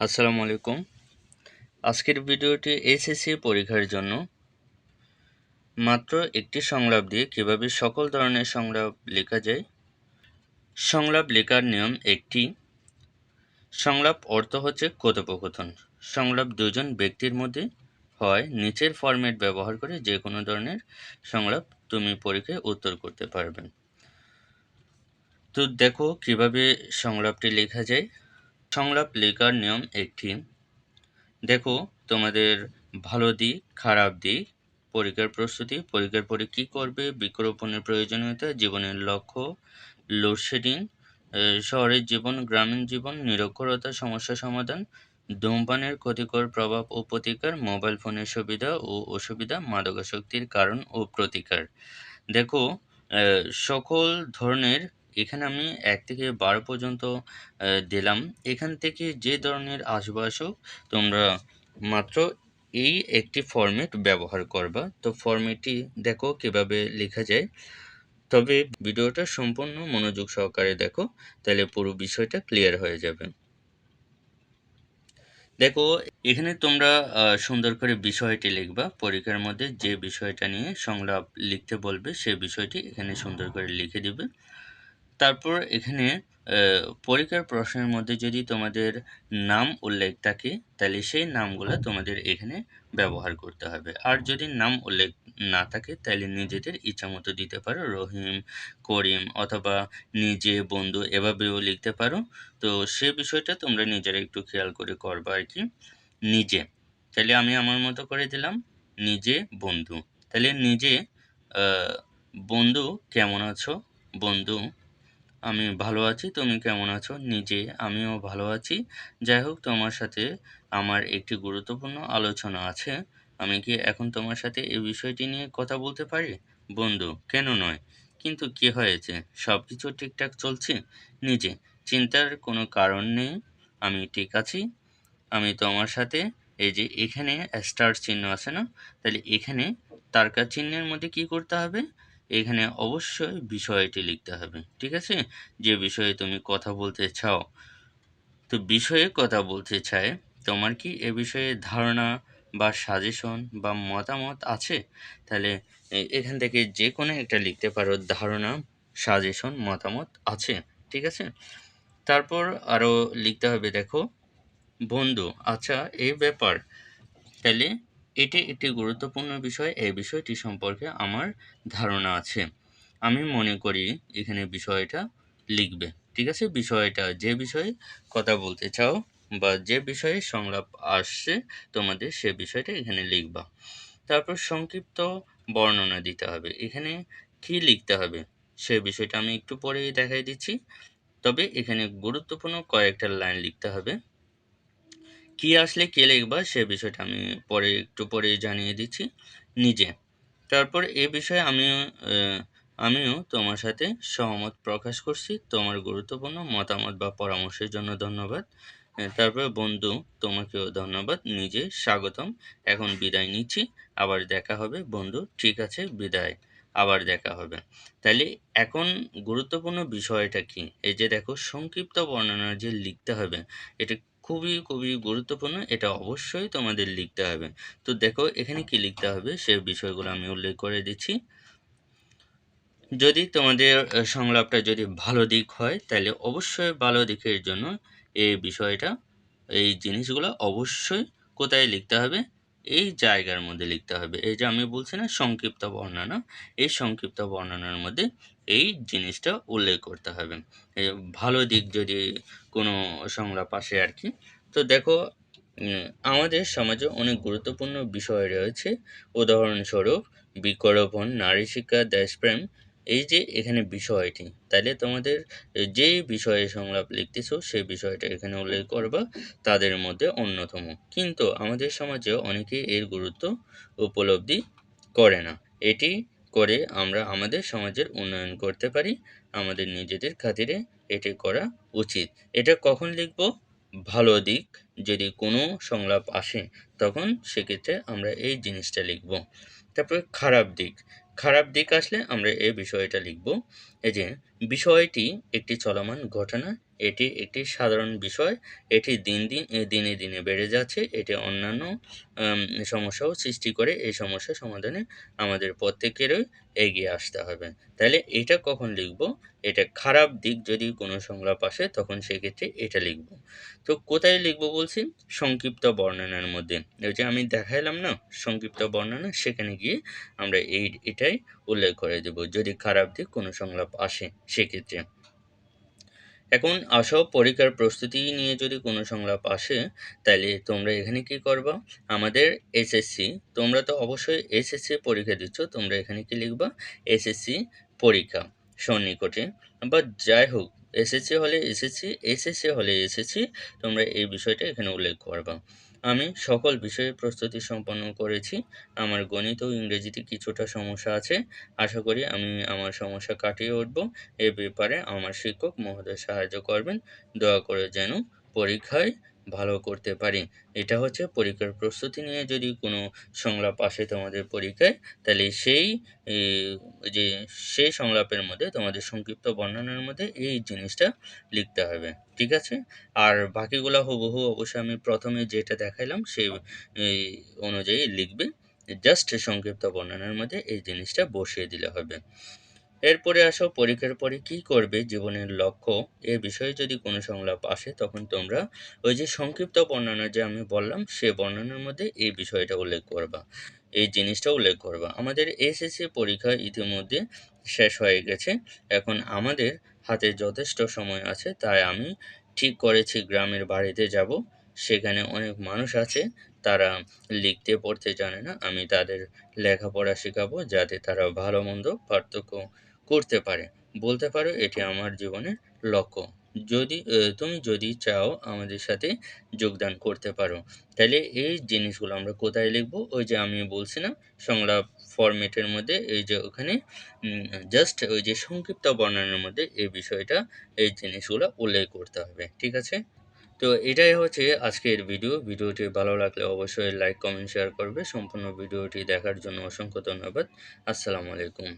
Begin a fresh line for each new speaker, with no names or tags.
আসসালামু আলাইকুম। আজকের ভিডিওটি এসএসসি পরীক্ষার জন্য। মাত্র একটি সংলাপ দিয়ে কীভাবে সকল ধরনের সংলাপ লেখা যায়। সংলাপ লেখার নিয়ম একটি। সংলাপ অর্থ হচ্ছে কথোপকথন। সংলাপ দুজন ব্যক্তির মধ্যে হয়। নিচের ফরম্যাট ব্যবহার করে যে কোনো ধরনের সংলাপ তুমি পরীক্ষায় উত্তর করতে পারবে তো দেখো কীভাবে সংলাপটি লেখা যায়। সংলাপ লেখার নিয়ম একটি। দেখো তোমাদের ভালো দিক, খারাপ দিক, পরীক্ষার প্রস্তুতি, পরীক্ষার পরে কী করবে, বৃক্ষরোপণের প্রয়োজনীয়তা, জীবনের লক্ষ্য লোডশেডিং শহরের জীবন, গ্রামীণ জীবন, নিরক্ষরতা, সমস্যা সমাধান, ধূমপানের ক্ষতিকর প্রভাব ও প্রতিকার মোবাইল ফোনের সুবিধা ও অসুবিধা, মাদকাসক্তির কারণ ও প্রতিকার। দেখো সকল ধরনের এখানে আমি এক থেকে বারো পর্যন্ত দিলাম। এখান থেকে যে ধরনের আসবে আসুক তোমরা মাত্র এই একটি ফর্মেট ব্যবহার করবা। তো ফর্মেটটি দেখো কীভাবে লেখা যায়। তবে ভিডিওটা সম্পূর্ণ মনোযোগ সহকারে দেখো, তাহলে পুরো বিষয়টা ক্লিয়ার হয়ে যাবে। দেখো, এখানে তোমরা সুন্দর করে বিষয়টি লিখবা। পরীক্ষার মধ্যে যে বিষয়টা নিয়ে সংলাপ লিখতে বলবে, সে বিষয়টি এখানে সুন্দর করে লিখে দিবে। তারপর এখানে পরীক্ষার প্রশ্নের মধ্যে যদি তোমাদের নাম উল্লেখ থাকে, তাহলে সেই নামগুলো তোমাদের এখানে ব্যবহার করতে হবে। আর যদি নাম উল্লেখ না থাকে, তাহলে নিজেদের ইচ্ছা মতো দিতে পারো। রহিম, করিম অথবা নিজে, বন্ধু এভাবেও লিখতে পারো। তো সে বিষয়টা তোমরা নিজেরা একটু খেয়াল করে করবা আর কি। নিজে, তাহলে আমি আমার মতো করে দিলাম। নিজে, বন্ধু, তাহলে নিজে বন্ধু কেমন আছো? বন্ধু আমি ভালো আছি, তুমি কেমন আছো? নিজে আমিও ভালো আছি। যাই হোক, তোমার সাথে আমার একটি গুরুত্বপূর্ণ আলোচনা আছে। আমি কি এখন তোমার সাথে এই বিষয়টি নিয়ে কথা বলতে পারি? বন্ধু, কেন নয়? কিন্তু কি হয়েছে? সব কিছু ঠিকঠাক চলছে? নিজে, চিন্তার কোনো কারণ নেই? আমি ঠিক আছি? আমি তোমার সাথে, এই যে এখানে স্টার চিহ্ন আছে না? তাহলে এখানে তারকা চিহ্নের মধ্যে কি করতে হবে? এখানে অবশ্যই বিষয়টি লিখতে হবে, ঠিক আছে? যে বিষয়ে তুমি কথা বলতে চাও। তো বিষয়ে কথা বলতে চায় তোমার কি এ বিষয়ে ধারণা বা সাজেশন বা মতামত আছে? তাহলে এখান থেকে যে কোনো একটা লিখতে পারো, ধারণা সাজেশন মতামত আছে, ঠিক আছে? তারপর আরও লিখতে হবে, দেখো, বন্ধু আচ্ছা এই ব্যাপার। তাহলে এটি একটি গুরুত্বপূর্ণ বিষয়। এই বিষয়টি সম্পর্কে আমার ধারণা আছে। আমি মনে করি এখানে বিষয়টা লিখবে। ঠিক আছে? বিষয়টা, যে বিষয়ে কথা বলতে চাও বা যে বিষয়ে সংলাপ আসছে, তোমাদের সে বিষয়টা এখানে লিখবা। তারপর সংক্ষিপ্ত বর্ণনা দিতে হবে। এখানে কি লিখতে হবে? সে বিষয়টা আমি একটু পরেই দেখাই দিচ্ছি। তবে এখানে গুরুত্বপূর্ণ কয়েকটা লাইন লিখতে হবে। কি আসলে কে লিখবা সে বিষয়টা আমি পরে একটু পরে জানিয়ে দিচ্ছি নিজে। তারপর এ বিষয়ে আমিও আমিও তোমার সাথে সহমত প্রকাশ করছি। তোমার গুরুত্বপূর্ণ মতামত বা পরামর্শের জন্য ধন্যবাদ। তারপর বন্ধু, তোমাকেও ধন্যবাদ। নিজে স্বাগতম। এখন বিদায় নিচ্ছি। আবার দেখা হবে। বন্ধু, ঠিক আছে, বিদায়। আবার দেখা হবে। তাহলে এখন গুরুত্বপূর্ণ বিষয়টা কি? এই যে দেখো, সংক্ষিপ্ত বর্ণনা যে লিখতে হবে, এটা খুবই খুবই গুরুত্বপূর্ণ, এটা অবশ্যই তোমাদের লিখতে হবে। তো দেখো, এখানে কি লিখতে হবে? সে বিষয়গুলো আমি উল্লেখ করে দিচ্ছি। যদি তোমাদের সংলাপটা যদি ভালো দিক হয়, তাহলে অবশ্যই ভালো দিকের জন্য এই বিষয়টা, এই জিনিসগুলো অবশ্যই কোথায় লিখতে হবে? এই জায়গার মধ্যে লিখতে হবে। এই যে আমি বলছি না, সংক্ষিপ্ত বর্ণনা, এই সংক্ষিপ্ত বর্ণনার মধ্যে এই জিনিসটা উল্লেখ করতে হবে। ভালো দিক যদি কোনো সংলাপ আসে আর কি তো দেখো আমাদের সমাজে অনেক গুরুত্বপূর্ণ বিষয় রয়েছে। উদাহরণস্বরূপ বৃক্ষরোপণ নারী শিক্ষা, দেশপ্রেম, এই যে এখানে বিষয়টি তাহলে তোমাদের যে বিষয়ে সংলাপ লিখতেছো, সেই বিষয়টা এখানে উল্লেখ করবা, তাদের মধ্যে অন্যতম। কিন্তু আমাদের সমাজে অনেকেই এর গুরুত্ব উপলব্ধি করে না। এটি করে আমরা আমাদের সমাজের উন্নয়ন করতে পারি, আমাদের নিজেদের খাতিরে এটি করা উচিত। এটা কখন লিখব? ভালো দিক, যদি কোনো সংলাপ আসে, তখন সেক্ষেত্রে আমরা এই জিনিসটা লিখব। তারপরে খারাপ দিক খারাপ দিক আসলে আমরা এই বিষয়টা লিখব। এই যে, বিষয়টি একটি চলমান ঘটনা এটি একটি সাধারণ বিষয়। এটি দিন দিন দিনে দিনে বেড়ে যাচ্ছে। এটি অন্যান্য সমস্যাও সৃষ্টি করে। এই সমস্যা সমাধানে আমাদের প্রত্যেকেরই এগিয়ে আসতে হবে। তাহলে এটা কখন লিখব? এটা খারাপ দিক যদি কোনো সংলাপ আসে, তখন সেক্ষেত্রে এটা লিখব। তো কোথায় লিখব বলছি? সংক্ষিপ্ত বর্ণনার মধ্যে। ওই যে আমি দেখাইলাম না, সংক্ষিপ্ত বর্ণনা, সেখানে গিয়ে আমরা এই, এটাই উল্লেখ করে দেব। যদি খারাপ দিক কোনো সংলাপ আসে, সেক্ষেত্রে। এখন আসো, পরীক্ষার প্রস্তুতি নিয়ে যদি কোনো সংলাপ আসে তাহলে তোমরা এখানে কি করবা? আমাদের এসএসসি তোমরা তো অবশ্যই এসএসসি পরীক্ষা দিচ্ছ, তোমরা এখানে কি লিখবা? এসএসসি পরীক্ষা সন্নিকটে। বা যাই হোক এসএসসি হলে এসেছি এসএসসি হলে এসেছি, তোমরা এই বিষয়টা এখানে উল্লেখ করবা। আমি সকল বিষয়ে প্রস্তুতি সম্পন্ন করেছি। আমার গণিত ও ইংরেজিতে কিছুটা সমস্যা আছে। আশা করি আমি আমার সমস্যা কাটিয়ে উঠব। এ ব্যাপারে আমার শিক্ষক মহোদয় সাহায্য করবেন। দয়া করে যেন পরীক্ষায় ভালো করতে পারি। এটা হচ্ছে পরীক্ষার প্রস্তুতি নিয়ে যদি কোনো সংলাপ আসে তোমাদের পরীক্ষায়, তাহলে সেই যে, সেই সংলাপের মধ্যে, তোমাদের সংক্ষিপ্ত বর্ণনার মধ্যে এই জিনিসটা লিখতে হবে। ঠিক আছে? আর বাকিগুলো হুবহু অবশ্যই আমি প্রথমে যেটা দেখাইলাম সেই অনুযায়ী লিখবে। জাস্ট সংক্ষিপ্ত বর্ণনার মধ্যে এই জিনিসটা বসিয়ে দিলে হবে। এরপরে আসো পরীক্ষার পরে কি করবে জীবনের লক্ষ্য? এ বিষয়ে যদি কোনো সংলাপ আসে, তখন তোমরা ওই যে সংক্ষিপ্ত বর্ণনা যে আমি বললাম, সে বর্ণনার মধ্যে এই বিষয়টা উল্লেখ করবা। এই জিনিসটা উল্লেখ করবা। আমাদের এসএসসি পরীক্ষা ইতিমধ্যে শেষ হয়ে গেছে। এখন আমাদের হাতে যথেষ্ট সময় আছে, তাই আমি ঠিক করেছি গ্রামের বাড়িতে যাব। সেখানে অনেক মানুষ আছে, তারা লিখতে পড়তে জানে না। আমি তাদের লেখাপড়া শেখাবো যাতে তারা ভালো মন্দ পার্থক্য করতে পারে। বলতে পারো এটি আমার জীবনের লক্ষ্য। যদি তুমি যদি চাও আমাদের সাথে যোগদান করতে পারো, তাহলে এই জিনিসগুলো আমরা কোথায় লিখব? ওই যে আমি বলছি না সংলাপ ফরম্যাটের মধ্যে, এই যে ওখানে জাস্ট ওই যে সংক্ষিপ্ত বর্ণনার মধ্যে এই বিষয়টা, এই জিনিসগুলো উল্লেখ করতে হবে, ঠিক আছে? তো এটাই হচ্ছে আজকের ভিডিও। ভিডিওটি ভালো লাগলে অবশ্যই লাইক কমেন্ট শেয়ার করবে। সম্পূর্ণ ভিডিওটি দেখার জন্য অসংখ্য ধন্যবাদ। আসসালামু আলাইকুম।